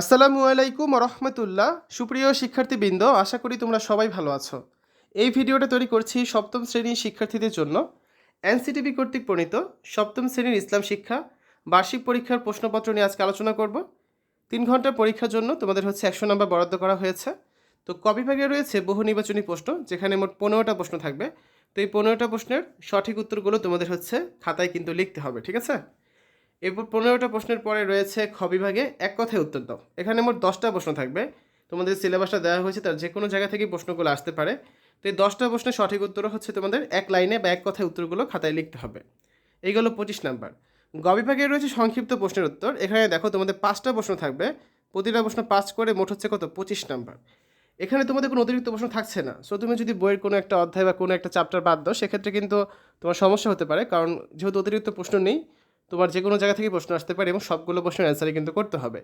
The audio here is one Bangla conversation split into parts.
আসসালামু আলাইকুম রহমতুল্লাহ সুপ্রিয় শিক্ষার্থীবৃন্দ, আশা করি তোমরা সবাই ভালো আছো। এই ভিডিওটা তৈরি করছি সপ্তম শ্রেণির শিক্ষার্থীদের জন্য। এনসিটিভি কর্তৃক প্রণীত সপ্তম শ্রেণির ইসলাম শিক্ষা, বার্ষিক পরীক্ষার প্রশ্নপত্র নিয়ে আজকে আলোচনা করব। তিন ঘণ্টা পরীক্ষার জন্য তোমাদের হচ্ছে একশো নম্বর বরাদ্দ করা হয়েছে। তো কবিভাগে রয়েছে বহু নির্বাচনী প্রশ্ন, যেখানে মোট পনেরোটা প্রশ্ন থাকবে। তো এই পনেরোটা প্রশ্নের সঠিক উত্তরগুলো তোমাদের হচ্ছে খাতায় কিন্তু লিখতে হবে, ঠিক আছে? এরপর পনেরোটা প্রশ্নের পরে রয়েছে খ বিভাগে এক কথায় উত্তর দাও। এখানে মোট দশটা প্রশ্ন থাকবে। তোমাদের সিলেবাসটা দেওয়া হয়েছে, তার যে কোনো জায়গা থেকে প্রশ্নগুলো আসতে পারে। তো এই দশটা প্রশ্নের সঠিক উত্তর হচ্ছে তোমাদের এক লাইনে বা এক কথায় উত্তরগুলো খাতায় লিখতে হবে। এইগুলো পঁচিশ নাম্বার। গ বিভাগে রয়েছে সংক্ষিপ্ত প্রশ্নের উত্তর। এখানে দেখো তোমাদের পাঁচটা প্রশ্ন থাকবে। প্রতিটা প্রশ্ন পাঁচ করে মোট হচ্ছে কত? পঁচিশ নাম্বার। এখানে তোমাদের কোনো অতিরিক্ত প্রশ্ন থাকছে না। সো তুমি যদি বইয়ের কোনো একটা অধ্যায় বা কোনো একটা চ্যাপ্টার বাদ দাও, সেক্ষেত্রে কিন্তু তোমার সমস্যা হতে পারে। কারণ যেহেতু অতিরিক্ত প্রশ্ন নেই তোমার যে কোনো জায়গা থেকে প্রশ্ন আসতে পারে এবং সবগুলো প্রশ্নের অ্যান্সারই কিন্তু করতে হবে।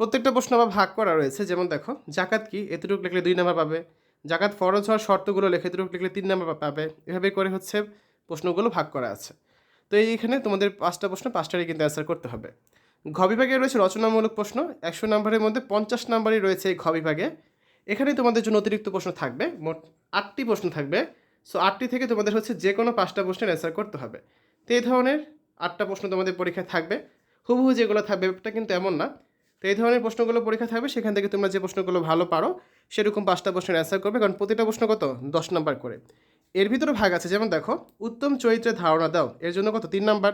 প্রত্যেকটা প্রশ্ন আবার ভাগ করা রয়েছে, যেমন দেখো, জাকাত কি? এতটুকু লিখলে দুই নাম্বার পাবে। জাকাত ফরজ হওয়ার শর্তগুলো লেখে, এতটুকু লিখলে তিন নাম্বার পাবে। এভাবে করে হচ্ছে প্রশ্নগুলো ভাগ করা আছে। তো এইখানে তোমাদের পাঁচটা প্রশ্ন, পাঁচটারই কিন্তু অ্যান্সার করতে হবে। ঘ বিভাগে রয়েছে রচনামূলক প্রশ্ন। একশো নাম্বারের মধ্যে পঞ্চাশ নাম্বারই রয়েছে এই ঘ বিভাগে। এখানে তোমাদের জন্য অতিরিক্ত প্রশ্ন থাকবে, মোট আটটি প্রশ্ন থাকবে। সো আটটি থেকে তোমাদের হচ্ছে যে কোনো পাঁচটা প্রশ্নের অ্যান্সার করতে হবে। তো এই ধরনের আটটা প্রশ্ন তোমাদের পরীক্ষায় থাকবে। হুবহু যেগুলো থাকবে, ব্যাপারটা কিন্তু এমন না। তো এই ধরনের প্রশ্নগুলো পরীক্ষা থাকবে, সেখান থেকে তোমরা যে প্রশ্নগুলো ভালো পারো, সেরকম পাঁচটা প্রশ্নের অ্যান্সার করবে, কারণ প্রতিটা প্রশ্ন কত? দশ নাম্বার করে। এর ভিতরে ভাগ আছে, যেমন দেখো, উত্তম চরিত্রের ধারণা দাও, এর জন্য কত? তিন নাম্বার।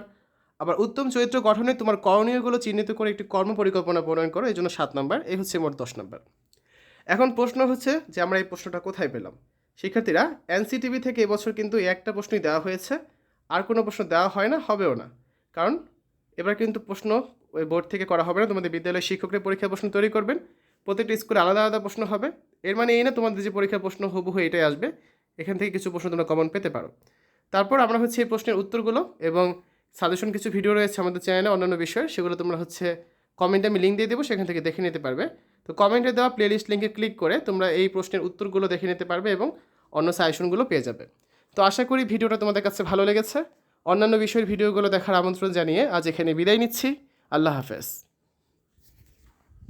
আবার উত্তম চরিত্র গঠনে তোমার করণীয়গুলো চিহ্নিত করে একটি কর্ম পরিকল্পনা প্রণয়ন করো এই জন্য সাত নাম্বার এই হচ্ছে মোট দশ নাম্বার। এখন প্রশ্ন হচ্ছে যে আমরা এই প্রশ্নটা কোথায় পেলাম? শিক্ষার্থীরা, এনসিটিভি থেকে এবছর কিন্তু একটা প্রশ্নই দেওয়া হয়েছে। আর কোনো প্রশ্ন দেওয়া হয় না, হবেও না। কারণ এবার কিন্তু প্রশ্ন ওই বোর্ড থেকে করা হবে না, তোমাদের বিদ্যালয়ের শিক্ষকরা পরীক্ষা প্রশ্ন তৈরি করবেন। প্রত্যেকটা স্কুলে আলাদা আলাদা প্রশ্ন হবে। এর মানে এই না, তোমাদের যে পরীক্ষা প্রশ্ন হুবহু এটাই আসবে। এখান থেকে কিছু প্রশ্ন তোমরা কমন পেতে পারো। তারপর আমরা হচ্ছে এই প্রশ্নের উত্তরগুলো এবং সাজেশন কিছু ভিডিও রয়েছে আমাদের চ্যানেলে অন্যান্য বিষয়ে, সেগুলো তোমরা হচ্ছে কমেন্টে আমি লিঙ্ক দিয়ে দেবো, সেখান থেকে দেখে নিতে পারবে। তো কমেন্টে দেওয়া প্লেলিস্ট লিঙ্কে ক্লিক করে তোমরা এই প্রশ্নের উত্তরগুলো দেখে নিতে পারবে এবং অন্য সাজেশনগুলো পেয়ে যাবে। তো আশা করি ভিডিওটা তোমাদের কাছে ভালো লেগেছে। অন্যান্য বিষয়ের ভিডিওগুলো দেখার আমন্ত্রণ জানিয়ে আজ এখানে বিদায় নিচ্ছি। আল্লাহ হাফেজ।